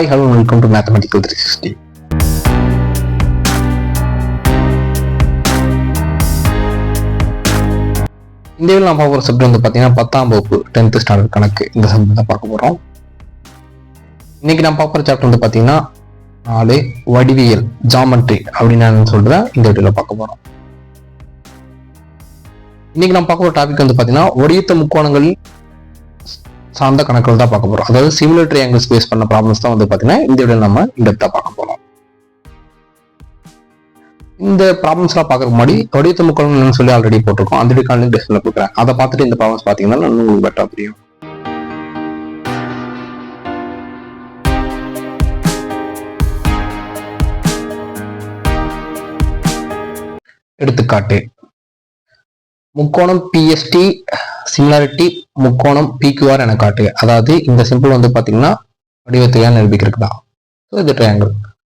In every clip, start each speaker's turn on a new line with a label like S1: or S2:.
S1: Hi hello welcome to mathematical three sixty இந்தியாவில் நான் பார்க்க போகிற சப்ஜெக்ட் வந்து பார்த்தீங்கன்னா பத்தாம் வகுப்பு டென்த் ஸ்டாண்டர்ட் கணக்கு இந்த சப்ஜெக்ட் தான் பார்க்க போகிறோம் இன்னைக்கு நான் பார்க்குற சாப்டர் வந்து பார்த்தீங்கன்னா நாலு வடிவியல் ஜாமெட்ரி அப்படின்னு நான் சொல்கிறேன் இந்த வீடியோவில் பார்க்க போகிறோம் இன்னைக்கு நான் பார்க்க போகிற டாபிக் வந்து பார்த்தீங்கன்னா ஒடியத்த முக்கோணங்கள் சார்ந்த கணக்குகள் தான் பார்க்க போகிறோம் அதாவது சிமுலேட்டரி ஆங்கிள்ஸ் பேஸ் பண்ண ப்ராப்ளம்ஸ் தான் வந்து பார்த்தீங்கன்னா இந்த வீடியோ நம்ம இந்த பார்க்க போகிறோம் இந்த ப்ராப்ளம்ஸ்லாம் பார்க்குற முன்னாடி வடிவத்து முக்கோணம் சொல்லி ஆல்ரெடி போட்டிருக்கோம். அந்த காலையில் டிஸ்பிளே கொடுக்குறேன். அதை பார்த்துட்டு இந்த ப்ராப்ளம்ஸ் பார்த்தீங்கன்னா உங்களுக்கு பெட்டராக புரியும். எடுத்துக்காட்டு. முக்கோணம் பிஎஸ்டி சிமிலாரிட்டி முக்கோணம் பிக்யூஆர் என காட்டுக அதாவது இந்த சிம்பிள் வந்து பார்த்தீங்கன்னா வடிவத்தையா நிரூபிக்கிறதுக்கு தான் ஸோ இது ட்ரையாங்கிள்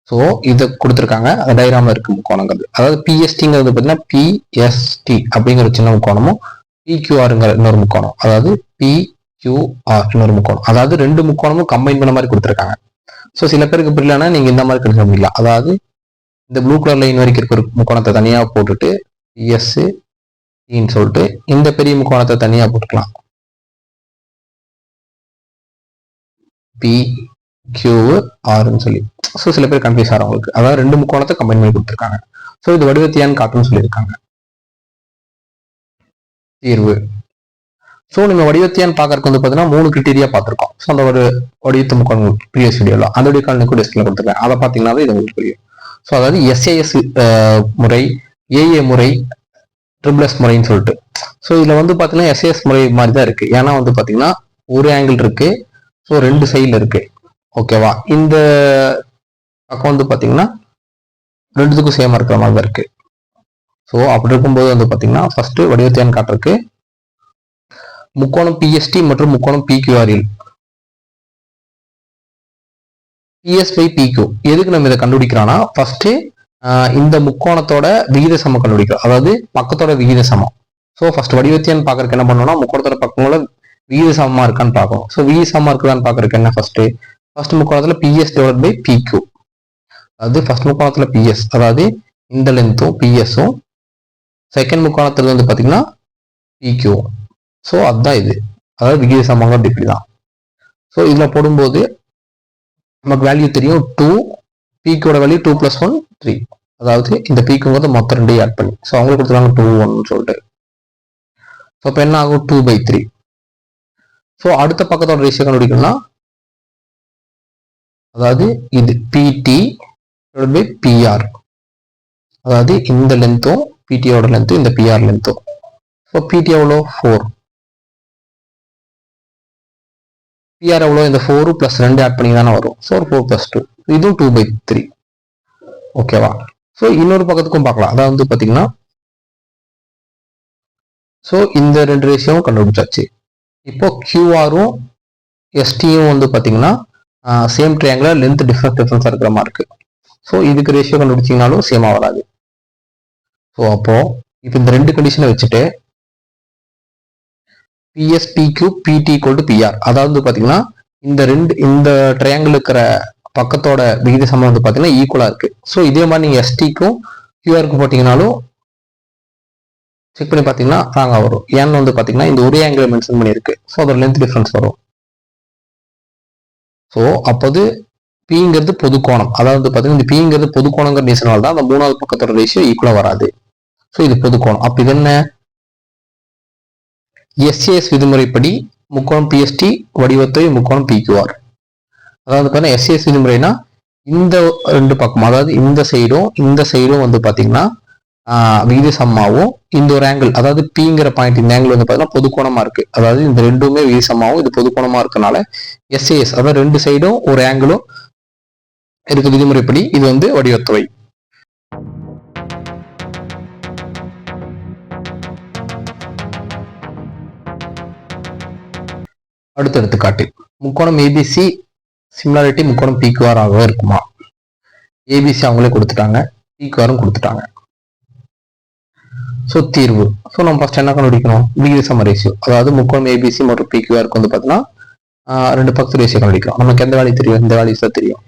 S1: ஸோ இதை கொடுத்துருக்காங்க. அது டைராம இருக்கு முக்கோணங்கிறது அதாவது பிஎஸ்டிங்கிறது பார்த்தீங்கன்னா பிஎஸ்டி அப்படிங்கிற ஒரு சின்ன முக்கோணமும் பிக்யூஆருங்கிற இன்னொரு முக்கோணம். அதாவது பிக்யூஆர் இன்னொரு முக்கோணம். அதாவது ரெண்டு முக்கோணமும் கம்பைன் பண்ண மாதிரி கொடுத்துருக்காங்க. ஸோ சில பேருக்கு புரியலன்னா நீங்கள் இந்த மாதிரி கிடைக்க முடியல அதாவது இந்த ப்ளூ கலர் லைன் வரைக்கும் இருக்கிற முக்கோணத்தை தனியாக போட்டுட்டு பிஎஸ் ன்னு சொல்லிட்டு இந்த பெரிய முக்கோணத்தை தனியா போட்டுக்கலாம். பி கியூ ஆர்னு சொல்லி. ஸோ சில பேர் கன்ஃபியூஸ் ஆகும் உங்களுக்கு அதாவது ரெண்டு முக்கோணத்தை கம்பைன் பண்ணி கொடுத்துருக்காங்க. ஸோ இது வடிவத்தியான்னு காட்டுன்னு சொல்லியிருக்காங்க. தீர்வு. ஸோ நீங்க வடிவத்தியான்னு பார்க்கறதுக்கு வந்து பார்த்தீங்கன்னா மூணு கிரிட்டீரியா பார்த்துருக்கோம். ஸோ அந்த ஒரு வடிவத்து முக்கோணம் ப்ரீவியஸ் வீடியோவில் அந்த வீடியோ கால் கூட கொடுத்துருக்கேன். அதை பார்த்தீங்கன்னா இது உங்களுக்கு புரியும். ஸோ அதாவது எஸ்ஏஎஸ் முறை ஏஏ முறை ட்ரிபிள்எஸ் முறைன்னு சொல்லிட்டு. ஸோ இதில் வந்து பார்த்தீங்கன்னா எஸ்ஏஎஸ் முறை மாதிரி தான் இருக்குது ஏன்னா வந்து பார்த்தீங்கன்னா ஒரு ஆங்கிள் இருக்குது ஸோ ரெண்டு சைடில் இருக்குது ஓகேவா இந்த பக்கம் வந்து பார்த்தீங்கன்னா ரெண்டுத்துக்கும் சேமாக இருக்கிற மாதிரி தான் இருக்குது ஸோ அப்படி இருக்கும்போது வந்து பார்த்தீங்கன்னா ஃபஸ்ட்டு வடிவத்தியான் காட்டுறதுக்கு முக்கோணம் பிஎஸ்டி மற்றும் முக்கோணம் பிக்யூஆரில் பிஎஸ் பை பிக்யூ எதுக்கு நம்ம இதை கண்டுபிடிக்கிறோம்னா ஃபஸ்ட்டு இந்த முக்கோணத்தோட விகித சமம் கண்டுபிடிக்கிறோம். அதாவது பக்கத்தோட விகித சமம். ஸோ ஃபர்ஸ்ட் வடிவத்தியான்னு பார்க்கறக்கு என்ன பண்ணணும்னா முக்கோணத்தோட பக்கங்களோட விகித சமமா இருக்கான்னு பார்க்கணும். ஸோ விகித சமமா இருக்குதான்னு பார்க்கறதுக்கு என்ன ஃபர்ஸ்ட் ஃபர்ஸ்ட் முக்கோணத்துல பிஎஸ் டிவைட் பை பிக்யூ அதாவது ஃபர்ஸ்ட் முக்கோணத்துல பிஎஸ் அதாவது இந்த லென்த்தும் பிஎஸும் செகண்ட் முக்கோணத்துல வந்து பார்த்தீங்கன்னா பிக்யூ ஸோ அதுதான் இது. அதாவது விகித சமங்கள் இப்படி தான் ஸோ இதில் போடும்போது நமக்கு வேல்யூ தெரியும் two பீக்கோட value two plus one three அதாவது இந்த பீக்குங்கிறது மொத்தம் ரெண்டையும் ஆட் பண்ணி. ஸோ அவங்களுக்கு கொடுத்துருவாங்க டூ ஒன்னு சொல்லிட்டு. ஸோ இப்போ என்ன ஆகும்? டூ பை த்ரீ ஸோ அடுத்த பக்கத்தோட ரேஷியோ கண்டுபிடிக்கணும்னா அதாவது இது பிடி பை பிஆர் அதாவது இந்த லென்த்தும் பிடியோட லென்த்தும் இந்த பிஆர் லென்த்தும் ஸோ பிடி எவ்வளோ ஃபோர் பிஆர் எவ்வளோ இந்த ஃபோரு ப்ளஸ் ரெண்டு ஆட் பண்ணி தானே வரும். ஸோ ஒரு ஃபோர் ப்ளஸ் டூ இதுவும் டூ பை த்ரீ ஓகேவா ஸோ இன்னொரு பக்கத்துக்கும் பார்க்கலாம். அதாவது வந்து பார்த்தீங்கன்னா ஸோ இந்த ரெண்டு ரேஷியோவும் கண்டுபிடிச்சாச்சு. இப்போ கியூஆரும் எஸ்டியும் வந்து பார்த்தீங்கன்னா சேம் ட்ரையாங்கில் லென்த் டிஃப்ரெண்ட் டிஃப்ரென்ஸாக இருக்கிற மாதிரி இருக்கு. ஸோ இதுக்கு ரேஷியோ கண்டுபிடிச்சிங்கனாலும் சேமாக வராது. ஸோ அப்போது இப்போ இந்த ரெண்டு கண்டிஷனை வச்சுட்டு பிஎஸ் பிடி ஈக்குவல் பிஆர் அதாவது பார்த்தீங்கன்னா இந்த ரெண்டு இந்த ட்ரையாங்கிள் இருக்கிற பக்கத்தோட விகித சமம் வந்து பார்த்தீங்கன்னா ஈக்குவலாக இருக்கு. ஸோ இதே மாதிரி நீங்கள் எஸ்டிக்கும் கியூஆருக்கும் போட்டிங்கனாலும் செக் பண்ணி பார்த்தீங்கன்னா ராங்காக வரும். ஏன்னு வந்து பார்த்தீங்கன்னா இந்த ஒரே ஆங்கிள் மென்ஷன் பண்ணியிருக்கு. ஸோ அதோட லென்த் டிஃப்ரென்ஸ் வரும். ஸோ அப்போது பிங்கிறது பொது கோணம். அதாவது பார்த்தீங்கன்னா இந்த பிங்கிறது பொது கோணங்கிற தான் அந்த மூணாவது பக்கத்தோட ரேஷியோ ஈக்குவலாக வராது. ஸோ இது பொது கோணம். அப்போ இது என்ன? எஸ்ஏஎஸ் விதிமுறைப்படி முக்கோணம் பிஎஸ்டி வடிவத்தை முக்கோணம் பிக்யூஆர் அதாவது பார்த்தீங்கன்னா எஸ்ஏஎஸ் விதிமுறைனா இந்த ரெண்டு பக்கம் அதாவது இந்த சைடும் இந்த சைடும் வந்து பார்த்தீங்கன்னா விகித சம்மாவும் இந்த ஒரு ஆங்கிள் அதாவது பிங்கிற பாயிண்ட் இந்த ஆங்கிள் வந்து பார்த்தீங்கன்னா பொதுக்கோணமா இருக்கு. அதாவது இந்த ரெண்டுமே விகித சம்மாவும் இது பொதுக்கோணமா இருக்கனால எஸ்ஏஎஸ் அதாவது ரெண்டு சைடும் ஒரு ஆங்கிளும் இருக்கு விதிமுறைப்படி இது வந்து வடிவத்தொகை அடுத்த எடுத்துக்காட்டு. முக்கோணம் ஏபிசி சிமிலாரிட்டி முக்கோணம் பிக்யூஆர் ஆகவே இருக்குமா? ஏபிசி அவங்களே கொடுத்துட்டாங்க பிக்யூஆரும் கொடுத்துட்டாங்க. ஸோ தீர்வு. ஸோ நம்ம ஃபர்ஸ்ட் என்ன கண்டுபிடிக்கணும்? டிகிரி சம ரேஷியோ அதாவது முக்கோணம் ஏபிசி மற்றும் பிக்யூஆருக்கு வந்து பார்த்தீங்கன்னா ரெண்டு பக்கத்து ரேஷியோ கண்டுபிடிக்கிறோம். நமக்கு எந்த வேல்யூ தெரியும்? இந்த வேல்யூஸ் தான் தெரியும்.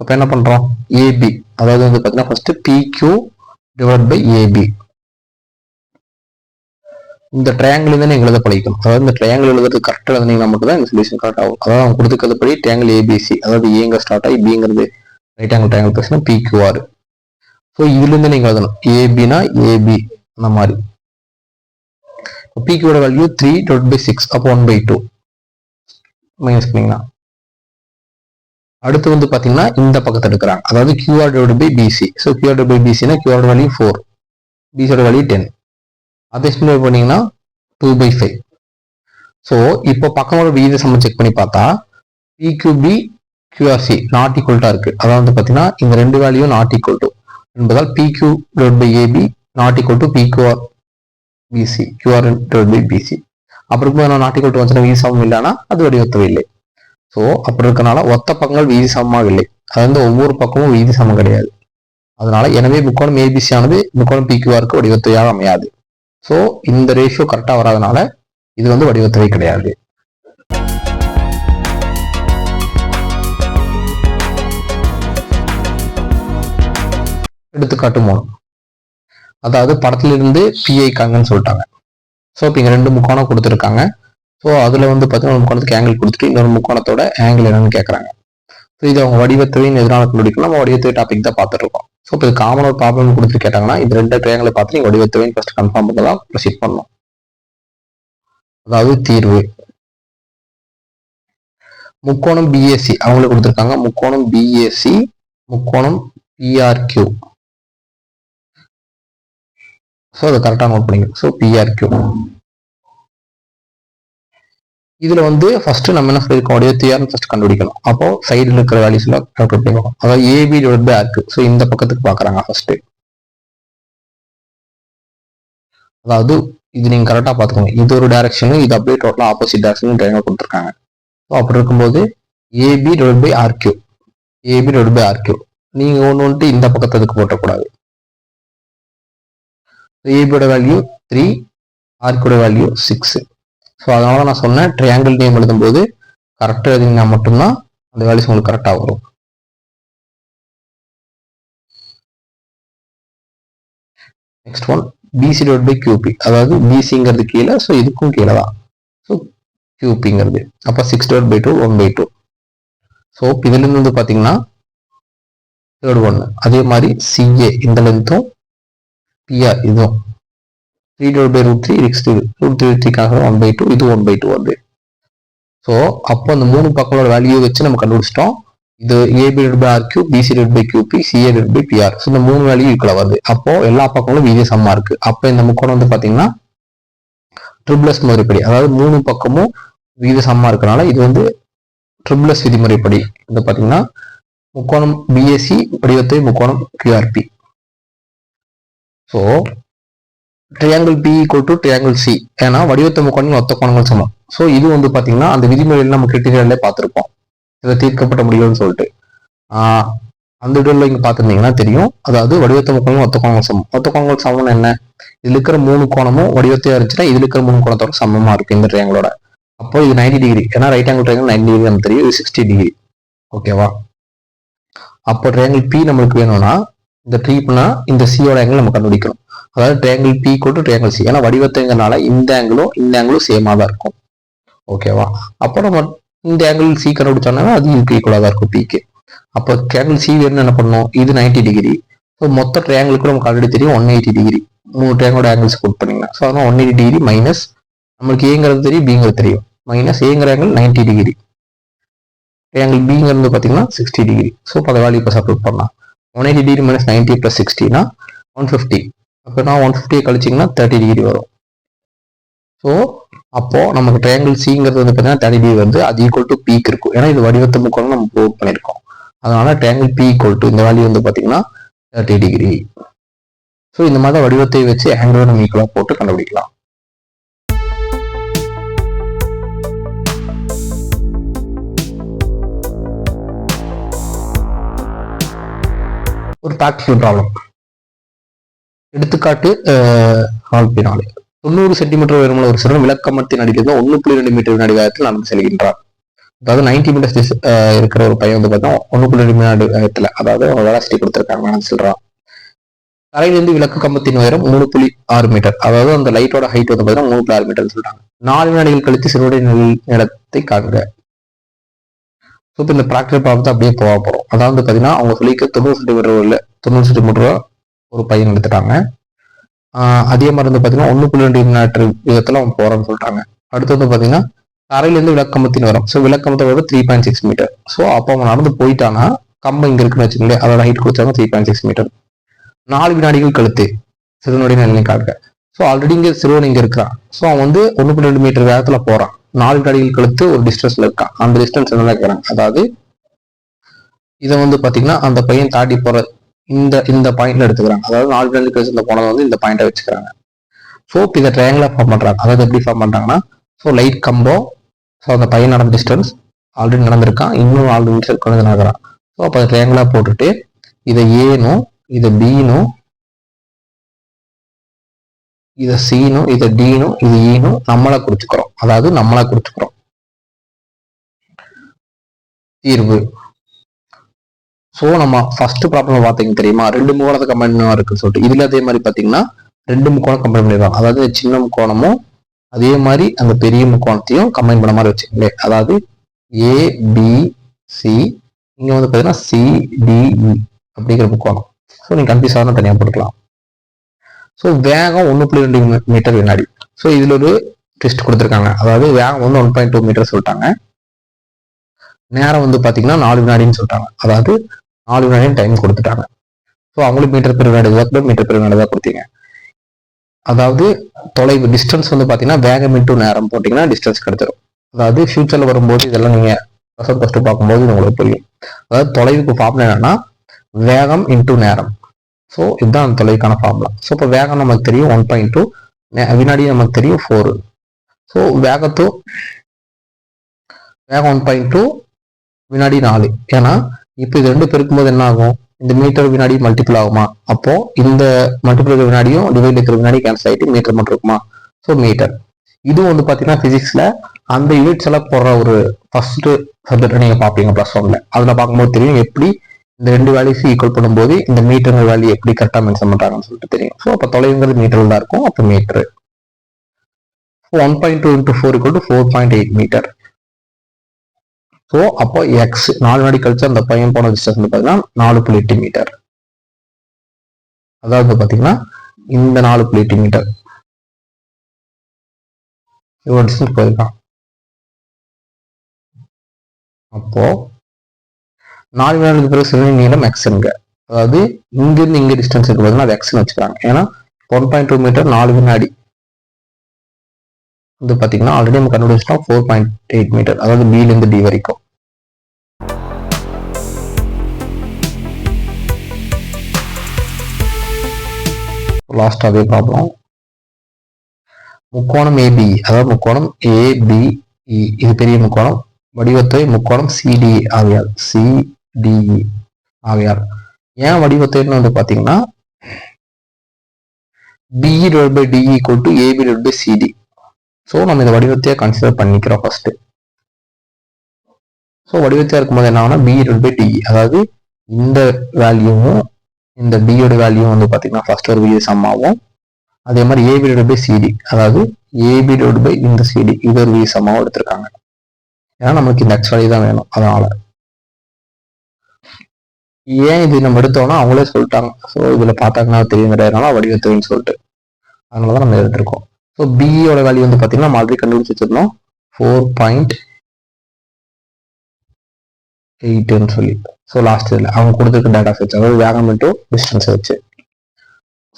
S1: அப்போ என்ன பண்ணுறோம் ஏபி அதாவது வந்து பார்த்தீங்கன்னா first PQ divide by AB இந்த ட்ரையாங்கிள் நீங்கள் எழுத பழகிக்கணும் அதாவது இந்த ட்ரையாங்கிள் எழுதுறது கரெக்டாக எழுதுனீங்கன்னா மட்டும் தான் இந்த சொல்யூஷன் கரெக்ட் ஆகும். அதாவது அவங்க கொடுத்துக்கிறதுபடி ட்ரையாங்கிள் ஏபிசி அதாவது ஏங்க ஸ்டார்ட் ஆகி பிங்கிறது ரைட் ஆங்கிள் ட்ரையாங்கிள் பேசினா பிக்யூஆர் ஸோ இதுலேருந்து நீங்கள் எழுதணும். ஏபினா ஏபி அந்த மாதிரி. பிக்யூட value three dot by six அப்போ ஒன் பை டூ மைனஸ் பண்ணிங்கன்னா. அடுத்து வந்து பார்த்தீங்கன்னா இந்த பக்கத்தை எடுக்கிறாங்க. அதாவது QR divide by PC so QR by பிசினா QR value four பிசியோட வேல்யூ டென் அதே சிம்பிளை பண்ணீங்கன்னா டூ பை ஃபைவ் ஸோ இப்போ பக்கமோட விகித சமம் செக் பண்ணி பார்த்தா பிக்யூபி கியூஆர்சி நாட் ஈக்குவல்ட்டாக இருக்குது அதாவது வந்து பார்த்தீங்கன்னா இந்த ரெண்டு வேல்யூ நாட் ஈக்குவல் டு என்பதால் PQ divide by AB not equal to PQR PC QR divide by PC அப்புறம் நான் நாட் ஈக்குவல் டு வந்துச்சுன்னா விதி சமம் இல்லைன்னா அது வடிவத்தவை இல்லை. ஸோ அப்படி இருக்கனால ஒத்த பக்கங்கள் விதி சமமாக இல்லை. அது வந்து ஒவ்வொரு பக்கமும் விதி சமம் கிடையாது. அதனால எனவே முக்கோணம் ஏபிசி ஆனது முக்கோணம் பிக்யூஆருக்கு வடிவத்தையாக அமையாது. ஸோ இந்த ரேஷியோ கரெக்டாக வராதனால இது வந்து வடிவத்துறை கிடையாது. எடுத்துக்காட்டு மூணு. அதாவது படத்திலிருந்து பிஐ காங்கன்னு சொல்லிட்டாங்க. ஸோ இப்போ இங்கே ரெண்டு முக்கோணம் கொடுத்துருக்காங்க. ஸோ அதில் வந்து பார்த்தீங்கன்னா ஒரு முக்கோணத்துக்கு ஆங்கிள் கொடுத்துட்டு இன்னொரு முக்கோணத்தோட ஆங்கிள் என்னன்னு கேட்குறாங்க ஸோ இது அவங்க வடிவத்தவையின் எதிரான கண்டுபிடிக்கணும் நம்ம வடிவத்தவை டாபிக் தான் பார்த்துருக்கோம் ஸோ இப்போ காமனாக ஒரு ப்ராப்ளம் கொடுத்து கேட்டாங்கன்னா இது ரெண்டு ட்ரையாங்களை பார்த்து நீங்கள் வடிவத்தவைன்னு ஃபஸ்ட் கன்ஃபார்ம் பண்ணலாம் ப்ரொசீட் பண்ணணும். அதாவது தீர்வு. முக்கோணம் பிஎஸ்சி அவங்களுக்கு கொடுத்துருக்காங்க முக்கோணம் பிஎஸ்சி முக்கோணம் பிஆர்கியூ ஸோ அதை கரெக்டாக நோட் பண்ணிக்கணும். ஸோ பிஆர்கியூ இதுல வந்து ஃபர்ஸ்ட் நம்ம என்ன சொல்லியிருக்கோம் வடிவத்தையார்னு ஃபர்ஸ்ட் கண்டுபிடிக்கணும். அப்போ சைடில் இருக்கிற வேல்யூஸ்ல கால்குலேட் பண்ணிக்கணும் அதாவது ஏபி டிவைட் பை ஆர்க்கு ஸோ இந்த பக்கத்துக்கு பார்க்குறாங்க ஃபர்ஸ்ட் அதாவது இது நீங்க கரெக்டாக பாத்துக்கோங்க இது ஒரு டைரக்ஷனு இது அப்படியே டோட்டலாக ஆப்போசிட் டைரக்ஷன் ட்ரைனாக கொடுத்துருக்காங்க. ஸோ அப்படி இருக்கும்போது AB divide by RQ AB divide by RQ நீங்க ஒன்று வந்துட்டு இந்த பக்கத்துக்கு போட்டக்கூடாது. ஏபியோட வேல்யூ த்ரீ ஆர்கியோட வேல்யூ சிக்ஸ் ஸோ அதனால நான் சொன்னேன் ட்ரையாங்கிள் நேம் எழுதும்போது கரெக்டாக எழுதிங்கன்னா மட்டும்தான் அந்த வேல்யூஸ் உங்களுக்கு கரெக்டாக வரும். Next one PC divide by QB அதாவது பிசிங்கிறது கீழே ஸோ இதுக்கும் கீழே தான். ஸோ கியூபிங்கிறது அப்போ six divide by two one by two so இதுலேருந்து வந்து பார்த்தீங்கன்னா தேர்ட் ஒன்று அதே மாதிரி சிஏ இந்த லென்த்தும் பிஆர் இதுவும். Three divide by root three six root three த்ரீக்காக one by two இது ஒன் பை டூ வருது ஸோ அப்போ அந்த மூணு பக்கங்களோட வேல்யூ வச்சு நம்ம கண்டுபிடிச்சிட்டோம். இது AB divide by R Q PC divide by QB CA divide by PR so இந்த மூணு வேல்யூ ஈக்குவலாக வருது. அப்போ எல்லா பக்கங்களும் விகித சம்மா இருக்கு. அப்போ இந்த முக்கோணம் வந்து பார்த்தீங்கன்னா ட்ரிபிளஸ் முறைப்படி. அதாவது மூணு பக்கமும் விகித சம்மா இருக்கனால இது வந்து ட்ரிபிளஸ் விதிமுறைப்படி. வந்து பார்த்தீங்கன்னா முக்கோணம் பிஎஸ்சி வடிவத்தை முக்கோணம் QRP so triangle P equal to triangle C ஏன்னா வடிவத்தை முக்கோணங்கள் ஒத்த கோணங்கள் சமம். ஸோ இது வந்து பார்த்தீங்கன்னா அந்த விதிமுறையில் நம்ம கிரிட்டீரியாலே பார்த்துருப்போம் இதை தீர்க்கப்பட்ட முடியும்னு சொல்லிட்டு. அந்த வீடியோவில் இங்கே பார்த்துருந்தீங்கன்னா தெரியும். அதாவது வடிவத்தை முக்கோணம் ஒத்த கோணங்கள் சமம். ஒத்த கோணங்கள் சமம்னு என்ன? இதில் இருக்கிற மூணு கோணமும் வடிவத்தையாக இருந்துச்சுன்னா இதில் இருக்கிற மூணு கோணத்தோட சமமாக இருக்கு இந்த ட்ரையாங்கிளோட அப்போ இது 90 டிகிரி ஏன்னா ரைட் ஆங்கிள் ட்ரையாங்கிள் 90 டிகிரி நமக்கு தெரியும். இது சிக்ஸ்டி டிகிரி ஓகேவா அப்போ ட்ரையாங்கிள் பி நம்மளுக்கு வேணும்னா இந்த ட்ரீப்னா இந்த சியோட ஆங்கிள் நம்ம கண்டுபிடிக்கணும். அதாவது ட்ரையாங்கிள் பி கொண்டு ட்ரையாங்கிள் சி ஏன்னா வடிவத்துங்கிறனால இந்த ஆங்கிளும் இந்த ஆங்கிளும் சேமாக தான் இருக்கும். ஓகேவா அப்போ நம்ம இந்த ஆங்கிள் சி கண்டுபிடிச்சோம்னா அது இதுக்கு ஈக்குவலாக தான் இருக்கும் பிக்கு அப்போ ட்ரையாங்கிள் சி வேணும் என்ன பண்ணணும்? இது 90 டிகிரி ஸோ மொத்த ட்ரையாங்கிளுக்கு நமக்கு ஆல்ரெடி தெரியும் ஒன் எயிட்டி டிகிரி மூணு ட்ரையாங்கோட ஆங்கிள்ஸ் புட் பண்ணிங்கன்னா ஸோ அதனால் ஒன் எயிட்டி டிகிரி மைனஸ் நம்மளுக்கு ஏங்கிறது தெரியும் பிங்கிறது தெரியும். மைனஸ் ஏங்கிற ஆங்கிள் 90 டிகிரி ட்ரையாங்கிள் பிங்கிறது பார்த்தீங்கன்னா சிக்ஸ்டி டிகிரி ஸோ இப்போ அதை வேல்யூ இப்போ சப்ளூட் பண்ணலாம். One eighty degree minus ninety plus சிக்ஸ்டினா one fifty அப்போ ஒன் ஃபிஃப்டியை கழிச்சிங்கன்னா தேர்ட்டி டிகிரி வரும். ஸோ அப்போ நமக்கு ட்ரையாங்கிள் சிங்கிறது வந்து பார்த்தீங்கன்னா தேர்ட்டி டிகிரி வந்து அது ஈக்குவல் டு பீக் இருக்கும். ஏன்னா இது வடிவத்தை முக்கோணம் நம்ம ப்ரூவ் பண்ணியிருக்கோம். அதனால ட்ரையாங்கிள் பி ஈக்குவல் டு இந்த வேல்யூ வந்து பார்த்தீங்கன்னா தேர்ட்டி டிகிரி ஸோ இந்த மாதிரி வடிவத்தை வச்சு ஆங்கிளோட நம்ம ஈக்குவலாக போட்டு கண்டுபிடிக்கலாம். ஒரு ப்ராக்டிக்கல் ப்ராப்ளம் எடுத்துக்காட்டு நாலு தொண்ணூறு சென்டிமீட்டர் உயரமுள்ள ஒரு சிறுவன் விளக்கமத்தின் அடிக்கிறது ஒன்று புள்ளி ரெண்டு மீட்டர் வினாடி வேகத்தில் நடந்து செல்கின்றார். அதாவது நைன்டி மீட்டர்ஸ் இருக்கிற ஒரு பையன் வந்து பார்த்தா ஒன்று புள்ளி ரெண்டு வினாடி வேகத்தில் அதாவது அவங்க வெலாசிட்டி கொடுத்துருக்காங்க நான் சொல்கிறான் தரையிலிருந்து விளக்கு கம்பத்தின் உயரம் மூணு புள்ளி ஆறு மீட்டர் அதாவது அந்த லைட்டோட ஹைட் வந்து பார்த்தீங்கன்னா மூணு புள்ளி ஆறு மீட்டர் சொல்றாங்க. நாலு வினாடிகள் கழித்து சிறுவடை நிலத்தை காண்க. ஸோ இப்போ இந்த ப்ராக்டிகல் பார்த்து அப்படியே போக போகிறோம் அதாவது பார்த்தீங்கன்னா அவங்க சொல்லிக்க தொண்ணூறு சென்டிமீட்டர் இல்லை தொண்ணூறு சென்டிமீட்டர் ஒரு பையன் எடுத்துட்டாங்க. அதே மாதிரி வந்து பார்த்தீங்கன்னா ஒன்று புள்ளி ரெண்டு வினாடி விதத்தில் அவன் போகிறான்னு சொல்லிட்டாங்க. அடுத்து வந்து பார்த்தீங்கன்னா தரையிலேருந்து விளக்கம்பத்தின் வரும். So விளக்கம்பத்தோட three point six meter so அப்போ அவன் நடந்து போயிட்டான்னா கம்பம் இங்கே இருக்குன்னு வச்சுக்கோங்களேன் அதோட ஹைட் கொடுத்தாங்க த்ரீ பாயிண்ட் சிக்ஸ் மீட்டர் நாலு வினாடிகள் கழுத்து. சிறுவனுடைய நிலைமை காட்டுக ஸோ ஆல்ரெடி இங்கே சிறுவன் இங்கே இருக்கிறான். ஸோ அவன் வந்து ஒன்று புள்ளி ரெண்டு மீட்டர் வேகத்தில் போகிறான் நாலு வினாடிகள் கழுத்து ஒரு டிஸ்டன்ஸில் இருக்கான். அந்த டிஸ்டன்ஸ் என்ன இருக்கிறான். அதாவது இதை வந்து பார்த்தீங்கன்னா அந்த பையன் தாண்டி போகிற இந்த இந்த பாயிண்ட்ல எடுத்துக்கிறாங்க. அதாவது நாலு வினாடி கழிச்சு போனது வந்து இந்த பாயிண்டை வச்சுக்கிறாங்க. ஸோ இதை ட்ரையாங்கிளாக ஃபார்ம் பண்ணுறாங்க அதாவது எப்படி ஃபார்ம் பண்ணுறாங்கன்னா ஸோ லைட் கம்பம் ஸோ அந்த பையன் நடந்த டிஸ்டன்ஸ் ஆல்ரெடி நடந்திருக்கான் இன்னும் ஆல்ரெடி மீட்டர் கொண்டு நடக்கிறான் ஸோ அப்போ அதை ட்ரையாங்கிளாக போட்டுட்டு இதை ஏனும் இதை பீனும் இதை சீனும் இதை டீனும் இது e ஈனும் நம்மளா குறிச்சுக்கிறோம். அதாவது நம்மளா குறிச்சுக்கிறோம். தீர்வு. ஸோ நம்ம ஃபர்ஸ்ட் ப்ராப்ளம் பார்த்தீங்க தெரியுமா? ரெண்டு முக்கோணத்தை கம்பைன் இருக்குன்னு சொல்லிட்டு. இதுல அதே மாதிரி பார்த்தீங்கன்னா ரெண்டு முக்கோணம் கம்பைன் பண்ணிடுவாங்க அதாவது சின்ன முக்கோணமும் அதே மாதிரி அந்த பெரிய முக்கோணத்தையும் கம்பைன் பண்ண மாதிரி வச்சுக்கங்களேன். அதாவது ஏ பி சி இங்க வந்து பார்த்தீங்கன்னா சிடிஇ e அப்படிங்கிற முக்கோணம். ஸோ நீங்கள் கன்ஃபியூஸ் ஆகணும் தனியாக போட்டுக்கலாம். ஸோ வேகம் ஒன்று புள்ளி ரெண்டு மீட்டர் வினாடி. ஸோ இதில் ஒரு டெஸ்ட் கொடுத்துருக்காங்க. அதாவது வேகம் வந்து ஒன் பாயிண்ட் டூ மீட்டர் சொல்லிட்டாங்க. நேரம் வந்து பார்த்தீங்கன்னா நாலு வினாடின்னு சொல்லிட்டாங்க. அதாவது நாலு வினாடின்னு டைம் கொடுத்துட்டாங்க. ஸோ அவங்களுக்கு மீட்டர் பெர் வினாடி தான் மீட்டர் பெர் வினாடி தான் கொடுத்தீங்க. அதாவது தொலைவு டிஸ்டன்ஸ் வந்து பார்த்தீங்கன்னா வேகம் இன்ட்டு நேரம் போட்டிங்கன்னா டிஸ்டன்ஸ் கிடைச்சிடும் அதாவது ஃபியூச்சரில் வரும்போது இதெல்லாம் நீங்கள் ஃபஸ்ட் ஃபஸ்ட்டு பார்க்கும்போது உங்களுக்கு புரியும். அதாவது தொலைவுக்கு ஃபார்ம்ல என்னன்னா வேகம் இன்ட்டு நேரம். ஸோ இதுதான் அந்த தொலைவுக்கான ஃபார்முலா ஸோ இப்போ வேகம் நமக்கு தெரியும் ஒன் பாயிண்ட் டூ வினாடி நமக்கு தெரியும் ஃபோர் ஸோ வேகத்து வேகம் ஒன் பாயிண்ட் டூ வினாடி நாலு. ஏன்னா இப்போ இது ரெண்டு பெருக்கும்போது என்ன ஆகும் இந்த மீட்டர் வினாடி மல்டிபிள் ஆகுமா? அப்போ இந்த மல்டிபிள் இருக்கிற வினாடியும் டிவைட் இருக்கிற வினாடி கேன்சல் ஆகிட்டு மீட்டர் மட்டும் இருக்குமா? ஸோ மீட்டர் இதுவும் வந்து பார்த்தீங்கன்னா ஃபிசிக்ஸில் அந்த யூனிட்ஸ் எல்லாம் போடுற ஒரு ஃபர்ஸ்ட் சப்ஜெக்ட் நீங்கள் பார்ப்பீங்க ப்ளஸ் ஒன்ல அதில் பார்க்கும்போது தெரியும் எப்படி இந்த ரெண்டு வேல்யூஸ் ஈக்குவல் பண்ணும்போது இந்த மீட்டர் வேல்யூ எப்படி கரெக்டாக மென்ஷன் பண்ணுறாங்கன்னு சொல்லிட்டு தெரியும். ஸோ அப்போ தொலைவுங்கிறது மீட்டர் தான் இருக்கும் அப்போ meter one point two into four equal to four point eight meter so அப்போ எக்ஸ் நாலு நாடி கழிச்சு அந்த பையன் போன டிஸ்டன்ஸ் வந்து பார்த்தீங்கன்னா நாலு புள்ளி எட்டு மீட்டர் அதாவது பார்த்தீங்கன்னா இந்த நாலு புள்ளி எட்டு மீட்டர் இவ்வளோ டிஸ்டன்ஸ் போயிருக்கான். அப்போ நாலு வினாடிக்கு பிறகு சிறுநீர் நீளம் எக்ஸ்ங்க அதாவது இங்கிருந்து இங்க டிஸ்டன்ஸ் இருக்கு பார்த்தீங்கன்னா அது எக்ஸ்னு வச்சுக்கிறாங்க. ஏன்னா ஒன் பாயிண்ட் டூ மீட்டர் நாலு வினாடி வந்து பார்த்தீங்கன்னா ஆல்ரெடி நம்ம கண்டுபிடிச்சிட்டோம் ஃபோர் பாயிண்ட் எயிட் மீட்டர் அதாவது பிலேருந்து டி வரைக்கும். லாஸ்ட் அதே ப்ராப்ளம் முக்கோணம் ஏபி அதாவது முக்கோணம் ஏபிஇ e, இது பெரிய முக்கோணம். வடிவத்தை முக்கோணம் சிடி ஆவியார் சிடிஇ e, ஆவியார் ஏன் வடிவத்தைன்னு வந்து பார்த்தீங்கன்னா BE divide by DE equal to AB divide by CD so நம்ம இந்த வடிவத்தையே கன்சிடர் பண்ணிக்கிறோம் ஃபர்ஸ்ட் ஸோ வடிவத்தையாக இருக்கும்போது என்ன ஆகுனா பிஇ டிவைட் பை டிஇ அதாவது இந்த வேல்யூவும் இந்த பியோட வேல்யூவும் வந்து பார்த்தீங்கன்னா ஃபர்ஸ்ட் ஒரு சம் ஆகும். அதே மாதிரி ஏபி டிவைட் பை சிடி அதாவது ஏபி டிவைட் பை இந்த சிடி இது ஒரு விகித சம்மாவும் எடுத்திருக்காங்க. ஏன்னா நமக்கு இந்த எக்ஸ் வேல்யூ தான் வேணும். அதனால. ஏன் இது நம்ம எடுத்தோம்னா அவங்களே சொல்லிட்டாங்க. ஸோ இதில் பார்த்தாங்கன்னா தெரியுங்கிறதுனால வடிவத்துன்னு சொல்லிட்டு. அதனால தான் நம்ம எடுத்திருக்கோம். ஸோ பிஇயோட வேல்யூ வந்து பார்த்தீங்கன்னா நம்ம ஆல்ரெடி கண்டுபிடிச்சு வச்சிருந்தோம். ஃபோர் பாயிண்ட் எயிட்டுன்னு சொல்லி. ஸோ லாஸ்ட் இதில். அவங்க கொடுத்துருக்க டேட்டா வச்சு அதாவது வேகம் இன்ட்டு டிஸ்டன்ஸ் வச்சு.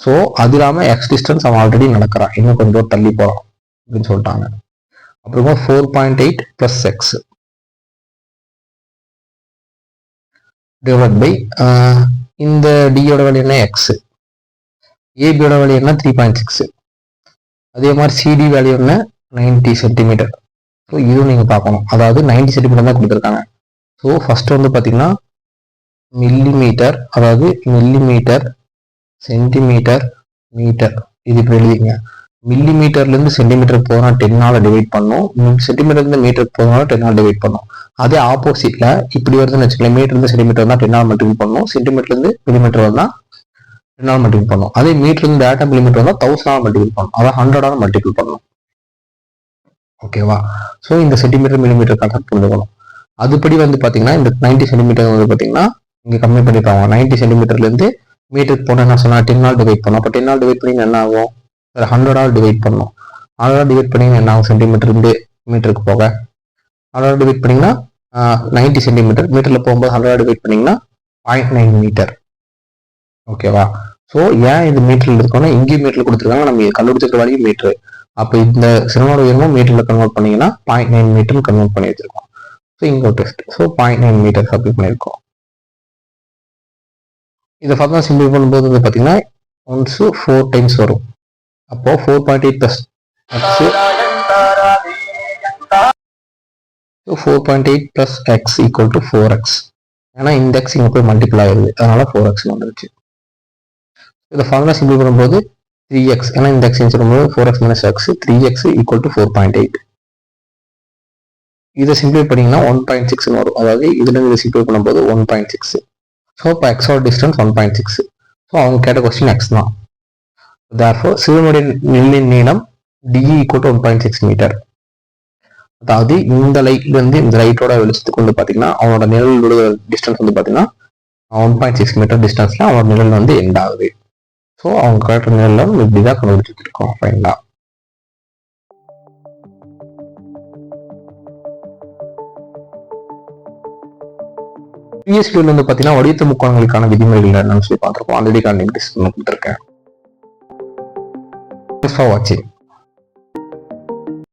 S1: ஸோ அது இல்லாமல் எக்ஸ் டிஸ்டன்ஸ் அவன் ஆல்ரெடி நடக்கிறான். இன்னும் கொஞ்சம் தூரம் தள்ளி போகிறான் அப்படின்னு சொல்லிட்டாங்க. அப்புறமா four point eight plus X divide by இந்த டியோட வேல்யூ என்ன? எக்ஸ் ஏபியோட வேல்யூ என்ன? த்ரீ பாயிண்ட் சிக்ஸ் அதே மாதிரி சிடி வேல்யூ என்ன நைன்டி சென்டிமீட்டர் ஸோ இதுவும் நீங்கள் பார்க்கணும். அதாவது நைன்டி சென்டிமீட்டர் தான் கொடுத்துருக்காங்க. ஸோ ஃபஸ்ட்டு வந்து பார்த்தீங்கன்னா மில்லிமீட்டர் அதாவது மில்லிமீட்டர் சென்டிமீட்டர் மீட்டர் இது இப்படி எழுதிங்க மில்லிமீட்டர்லேருந்து சென்டிமீட்டர் போனால் டென்னால் டிவைட் பண்ணும். சென்டிமீட்டர்லேருந்து மீட்டருக்கு போனால் டென்னால் டிவைட் பண்ணும். அதே ஆப்போசிட்டில் இப்படி வருதுன்னு வச்சுக்கலாம் மீட்டர்லேருந்து சென்டிமீட்டர் தான் டென்னால் மல்டிபிள் பண்ணும். சென்டிமீட்டர்லேருந்து மில்லிமீட்டர் வந்தால் டென்னால் மல்டிபிள் பண்ணும் அதே மீட்டர் இருந்து டேட்டா மில்லிமீட்டர் வந்தால் தௌசண்ட் மல்டிபிள் பண்ணும் அதான் ஹண்ட்ரடால் மல்டிபிள் பண்ணும் ஓகேவா ஸோ இந்த சென்டிமீட்டர் மில்லிமீட்டர் கன்வெர்ட் புரிஞ்சுக்கணும். அதுபடி வந்து பார்த்தீங்கன்னா இந்த நைன்டி சென்டிமீட்டர் வந்து பார்த்தீங்கன்னா இங்கே கம்மி பண்ணிப்பாங்க நைன்டி சென்டிமீட்டர்லேருந்து மீட்டருக்கு போனால் என்ன சொன்னால் டென் நாள் டிவைட் பண்ணும் அப்போ டென் நாள் டிவைட் பண்ணி என்ன ஆகும்? ஒரு ஹண்ட்ரடால் டிவைட் பண்ணும் ஹண்ட்ரட் டிவைட் பண்ணி என்ன ஆகும்? சென்டிமீட்டர்லேருந்து மீட்டருக்கு போக. ஹண்ட்ரட் டிவைட் பண்ணிங்கன்னா நைன்டி சென்டிமீட்டர் மீட்டரில் போகும்போது ஹண்ட்ரடாக டிவைட் பண்ணிங்கன்னா பாயிண்ட் நைன் மீட்டர் ஓகேவா ஸோ ஏன் இது மீட்டரில் இருக்கோம்னா இங்கேயும் மீட்டரில் கொடுத்துருக்காங்க. நம்ம கண்டுபிடிச்சிருக்க வரையும் மீட்ரு அப்போ இந்த சினிமாவோட உயரமும் மீட்டரில் கன்வெர்ட் பண்ணீங்கன்னா பாயிண்ட் நைன் மீட்டர்னு கன்வெர்ட் பண்ணி வச்சிருக்கோம். ஸோ இங்கே ஒரு test so point nine meter submit பண்ணியிருக்கோம். இதை ஃபர்தர் சிம்பிள் பண்ணும்போது வந்து பார்த்தீங்கன்னா ஒன்ஸ் ஃபோர் டைம்ஸ் வரும். அப்போ four point eight plus four point eight plus X equal to four X ஏன்னா இந்த எக்ஸ் இங்கே போய் மல்டிபிள் ஆயிருது. அதனால ஃபோர் எக்ஸ் வந்துருச்சு. இதை ஃபார்முலா சிம்பிள் பண்ணும்போது த்ரீ எக்ஸ் ஏன்னா இந்த எக்ஸ் சொல்லும்போது four X minus X three X equal to four point eight இதை சிம்பிள் பண்ணிங்கன்னா ஒன் பாயிண்ட் சிக்ஸ்னு வரும். அதாவது இதுலேருந்து இதை சிம்பிள் பண்ணும்போது ஒன் பாயிண்ட் சிக்ஸ் ஸோ இப்போ எக்ஸோட distance one point six so அவங்க கேட்ட கொஸ்டின் எக்ஸ் தான். தேர்ஃபோர் சிறுமுடைய நெல்லின் நீளம் DE equal to one point six meter அதாவது இந்த லைட்ல இருந்து இந்த லைட்டோட வெளிச்சத்துக்கு வந்து பார்த்தீங்கன்னா அவனோட நிழலோட டிஸ்டன்ஸ் வந்து பார்த்தீங்கன்னா ஒன் பாயிண்ட் சிக்ஸ் மீட்டர் டிஸ்டன்ஸ்ல அவனோட நிழல் வந்து எண்ட் ஆகுது. ஸோ அவங்க கரெக்ட் நேரில் நம்ம இப்படி தான் கண்டுபிடிச்சிட்டு இருக்கோம் ஃபைனலாக பிஎஸ்பியில் வந்து பார்த்தீங்கன்னா வடிவத்து முக்கோணங்களுக்கான விதிமுறைகள் என்னன்னு சொல்லி பார்த்துருக்கோம். ஆல்ரெடி கான்டெக்ட் டிஸ்கிரிப்ஷன் கொடுத்துருக்கேன். ஃபார் வாட்சிங்